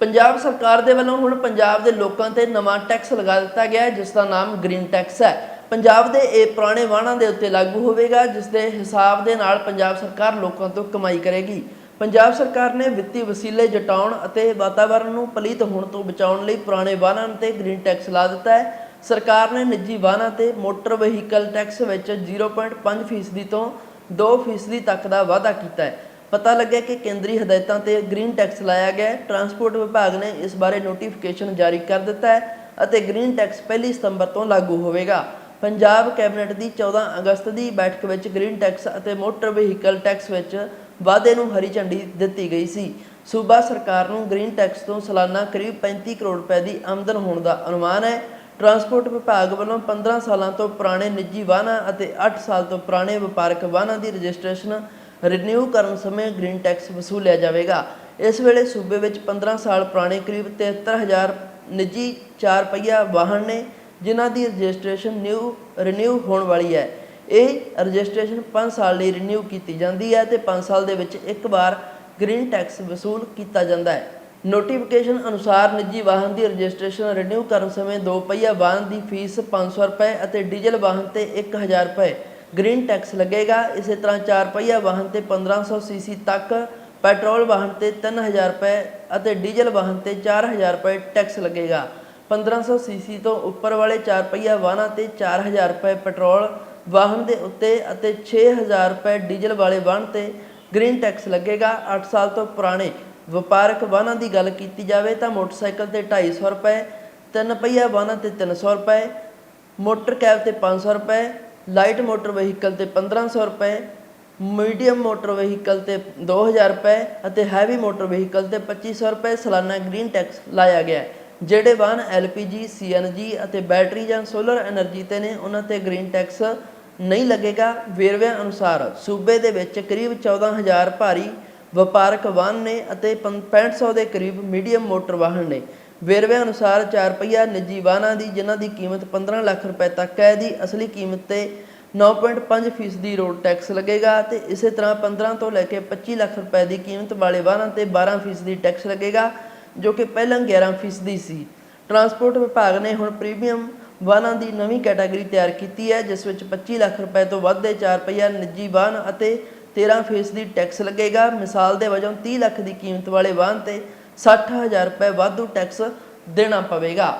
ਪੰਜਾਬ ਸਰਕਾਰ ਦੇ ਵੱਲੋਂ ਹੁਣ ਪੰਜਾਬ ਦੇ ਲੋਕਾਂ ਤੇ ਨਵਾਂ ਟੈਕਸ ਲਗਾ ਦਿੱਤਾ ਗਿਆ ਹੈ, ਜਿਸ ਦਾ ਨਾਮ ਗ੍ਰੀਨ ਟੈਕਸ ਹੈ। ਪੰਜਾਬ ਦੇ ਇਹ ਪੁਰਾਣੇ ਵਾਹਨਾਂ ਦੇ ਉੱਤੇ ਲਾਗੂ ਹੋਵੇਗਾ, ਜਿਸ ਦੇ ਹਿਸਾਬ ਦੇ ਨਾਲ ਪੰਜਾਬ ਸਰਕਾਰ ਲੋਕਾਂ ਤੋਂ ਕਮਾਈ ਕਰੇਗੀ। ਪੰਜਾਬ ਸਰਕਾਰ ਨੇ ਵਿੱਤੀ ਵਸੀਲੇ ਜਟਾਉਣ ਅਤੇ ਵਾਤਾਵਰਣ ਨੂੰ ਪਲੀਤ ਹੋਣ ਤੋਂ ਬਚਾਉਣ ਲਈ ਪੁਰਾਣੇ ਵਾਹਨਾਂ ਤੇ ਗ੍ਰੀਨ ਟੈਕਸ ਲਾ ਦਿੱਤਾ ਹੈ। ਸਰਕਾਰ ਨੇ ਨਿੱਜੀ ਵਾਹਨਾਂ ਤੇ ਮੋਟਰ ਵਹੀਕਲ ਟੈਕਸ ਵਿੱਚ 0.5% ਤੋਂ 2% ਤੱਕ ਦਾ ਵਾਧਾ ਕੀਤਾ ਹੈ। ਪਤਾ ਲੱਗਿਆ ਕਿ ਕੇਂਦਰੀ ਹਦਾਇਤਾਂ ਤੇ ਗ੍ਰੀਨ ਟੈਕਸ ਲਾਇਆ ਗਿਆ ਟਰਾਂਸਪੋਰਟ ਵਿਭਾਗ ਨੇ ਇਸ ਬਾਰੇ ਨੋਟੀਫਿਕੇਸ਼ਨ ਜਾਰੀ ਕਰ ਦਿੱਤਾ ਹੈ ਅਤੇ ਗ੍ਰੀਨ ਟੈਕਸ 1 ਸਤੰਬਰ ਤੋਂ ਲਾਗੂ ਹੋਵੇਗਾ। ਪੰਜਾਬ ਕੈਬਨਿਟ ਦੀ 14 ਅਗਸਤ ਦੀ ਬੈਠਕ ਵਿੱਚ ਗ੍ਰੀਨ ਟੈਕਸ ਅਤੇ ਮੋਟਰ ਵਹੀਕਲ ਟੈਕਸ ਵਿੱਚ ਵਾਧੇ ਨੂੰ ਹਰੀ ਝੰਡੀ ਦਿੱਤੀ ਗਈ ਸੀ। ਸੂਬਾ ਸਰਕਾਰ ਨੂੰ ਗ੍ਰੀਨ ਟੈਕਸ ਤੋਂ ਸਾਲਾਨਾ ਕਰੀਬ 35 ਕਰੋੜ ਰੁਪਏ ਦੀ ਆਮਦਨ ਹੋਣ ਦਾ ਅਨੁਮਾਨ ਹੈ। ਟਰਾਂਸਪੋਰਟ ਵਿਭਾਗ ਵੱਲੋਂ 15 ਸਾਲਾਂ ਤੋਂ ਪੁਰਾਣੇ ਨਿੱਜੀ ਵਾਹਨਾਂ ਅਤੇ 8 ਸਾਲ ਤੋਂ ਪੁਰਾਣੇ ਵਪਾਰਕ ਵਾਹਨਾਂ ਦੀ ਰਜਿਸਟ੍ਰੇਸ਼ਨ ਰਿਨਿਊ ਕਰਨ ਸਮੇਂ ਗ੍ਰੀਨ ਟੈਕਸ ਵਸੂਲਿਆ ਜਾਵੇਗਾ। ਇਸ ਵੇਲੇ ਸੂਬੇ ਵਿੱਚ 15 ਸਾਲ ਪੁਰਾਣੇ ਕਰੀਬ 73000 ਨਿੱਜੀ ਚਾਰ ਪਹੀਆ ਵਾਹਨ ਨੇ, ਜਿਨ੍ਹਾਂ ਦੀ ਰਜਿਸਟ੍ਰੇਸ਼ਨ ਨਿਊ ਰਿਨਿਊ ਹੋਣ ਵਾਲੀ ਹੈ। ਇਹ ਰਜਿਸਟ੍ਰੇਸ਼ਨ 5 ਸਾਲ ਲਈ ਰਿਨਿਊ ਕੀਤੀ ਜਾਂਦੀ ਹੈ ਤੇ 5 ਸਾਲ ਦੇ ਵਿੱਚ ਇੱਕ ਵਾਰ ਗ੍ਰੀਨ ਟੈਕਸ ਵਸੂਲ ਕੀਤਾ ਜਾਂਦਾ ਹੈ। ਨੋਟੀਫਿਕੇਸ਼ਨ ਅਨੁਸਾਰ ਨਿੱਜੀ ਵਾਹਨ ਦੀ ਰਜਿਸਟ੍ਰੇਸ਼ਨ ਰਿਨਿਊ ਕਰਨ ਸਮੇਂ ਦੋ ਪਹੀਆ ਵਾਹਨ ਦੀ ਫੀਸ 500 ਰੁਪਏ ਅਤੇ ਡੀਜ਼ਲ ਵਾਹਨ ਤੇ 1000 ਰੁਪਏ। ਗ੍ਰੀਨ ਟੈਕਸ ਲੱਗੇਗਾ। ਇਸੇ ਤਰ੍ਹਾਂ ਚਾਰ ਪਹੀਆ ਵਾਹਨ ਤੇ 1500 ਸੀਸੀ ਤੱਕ, ਪੈਟਰੋਲ ਵਾਹਨ ਤੇ 3000 ਰੁਪਏ ਅਤੇ ਡੀਜ਼ਲ ਵਾਹਨ ਤੇ 4000 ਰੁਪਏ ਟੈਕਸ ਲੱਗੇਗਾ। 1500 ਸੀਸੀ ਤੋਂ ਉੱਪਰ ਵਾਲੇ ਚਾਰ ਪਹੀਆ ਵਾਹਨਾਂ ਤੇ 4000 ਰੁਪਏ ਪੈਟਰੋਲ ਵਾਹਨ ਦੇ ਉੱਤੇ ਅਤੇ 6000 ਰੁਪਏ ਡੀਜ਼ਲ ਵਾਲੇ ਵਾਹਨ ਤੇ ਗ੍ਰੀਨ ਟੈਕਸ ਲੱਗੇਗਾ। 8 ਸਾਲ ਤੋਂ ਪੁਰਾਣੇ ਵਪਾਰਕ ਵਾਹਨਾਂ ਦੀ ਗੱਲ ਕੀਤੀ ਜਾਵੇ ਤਾਂ ਮੋਟਰਸਾਈਕਲ ਤੇ 250 ਰੁਪਏ, ਤਿੰਨ ਪਹੀਆ ਵਾਹਨਾਂ ਤੇ 300 ਰੁਪਏ, ਮੋਟਰ ਕੈਬ ਤੇ 500 ਰੁਪਏ ਲਾਈਟ ਮੋਟਰ ਵਹੀਕਲ ਤੇ 1500 ਰੁਪਏ, ਮੀਡੀਅਮ ਮੋਟਰ ਵਹੀਕਲ ਤੇ 2000 ਰੁਪਏ ਅਤੇ ਹੈਵੀ ਮੋਟਰ ਵਹੀਕਲ ਤੇ 2500 ਰੁਪਏ ਸਾਲਾਨਾ ਗ੍ਰੀਨ ਟੈਕਸ ਲਾਇਆ ਗਿਆ ਜਿਹੜੇ ਵਾਹਨ ਐਲਪੀਜੀ, ਸੀਐਨਜੀ ਅਤੇ ਬੈਟਰੀ ਜਾਂ ਸੋਲਰ એનર્ਜੀ ਤੇ ਨੇ, ਉਹਨਾਂ ਤੇ ਗ੍ਰੀਨ ਟੈਕਸ ਨਹੀਂ ਲੱਗੇਗਾ। ਵੇਰਵਿਆਂ ਅਨੁਸਾਰ ਸੂਬੇ ਦੇ ਵਿੱਚ ਕਰੀਬ 14000 ਭਾਰੀ ਵਪਾਰਕ ਵਾਹਨ ਨੇ ਅਤੇ 6500 ਦੇ ਕਰੀਬ ਮੀਡੀਅਮ ਮੋਟਰ ਵਾਹਨ ਨੇ। ਵੇਰਵਿਆਂ ਅਨੁਸਾਰ 4 ਪਹੀਆ ਨਿੱਜੀ ਵਾਹਨਾਂ ਦੀ, ਜਿਨ੍ਹਾਂ ਦੀ ਕੀਮਤ 15 ਲੱਖ ਰੁਪਏ ਤੱਕ ਹੈ, ਦੀ ਅਸਲੀ ਕੀਮਤ ਤੇ 9.5% ਦੀ ਰੋਡ ਟੈਕਸ ਲੱਗੇਗਾ ਤੇ ਇਸੇ ਤਰ੍ਹਾਂ 15 ਤੋਂ ਲੈ ਕੇ 25 ਲੱਖ ਰੁਪਏ ਦੀ ਕੀਮਤ ਵਾਲੇ ਵਾਹਨਾਂ ਤੇ 12 ਫੀਸਦੀ ਟੈਕਸ ਲੱਗੇਗਾ, ਜੋ ਕਿ ਪਹਿਲਾਂ 11 ਫੀਸਦੀ ਸੀ। ਟਰਾਂਸਪੋਰਟ ਵਿਭਾਗ ਨੇ ਹੁਣ ਪ੍ਰੀਮੀਅਮ ਵਾਹਨਾਂ ਦੀ ਨਵੀਂ ਕੈਟਾਗਰੀ ਤਿਆਰ ਕੀਤੀ ਹੈ, ਜਿਸ ਵਿੱਚ 25 ਲੱਖ ਰੁਪਏ ਤੋਂ ਵੱਧ ਦੇ 4 ਪਹੀਆ ਨਿੱਜੀ ਵਾਹਨ ਅਤੇ 13 ਫੀਸਦੀ ਟੈਕਸ ਲੱਗੇਗਾ। ਮਿਸਾਲ ਦੇ ਵਜੋਂ 30 ਲੱਖ ਦੀ ਕੀਮਤ ਵਾਲੇ ਵਾਹਨ ਤੇ 60000 ਰੁਪਏ ਵਾਧੂ ਟੈਕਸ ਦੇਣਾ ਪਵੇਗਾ।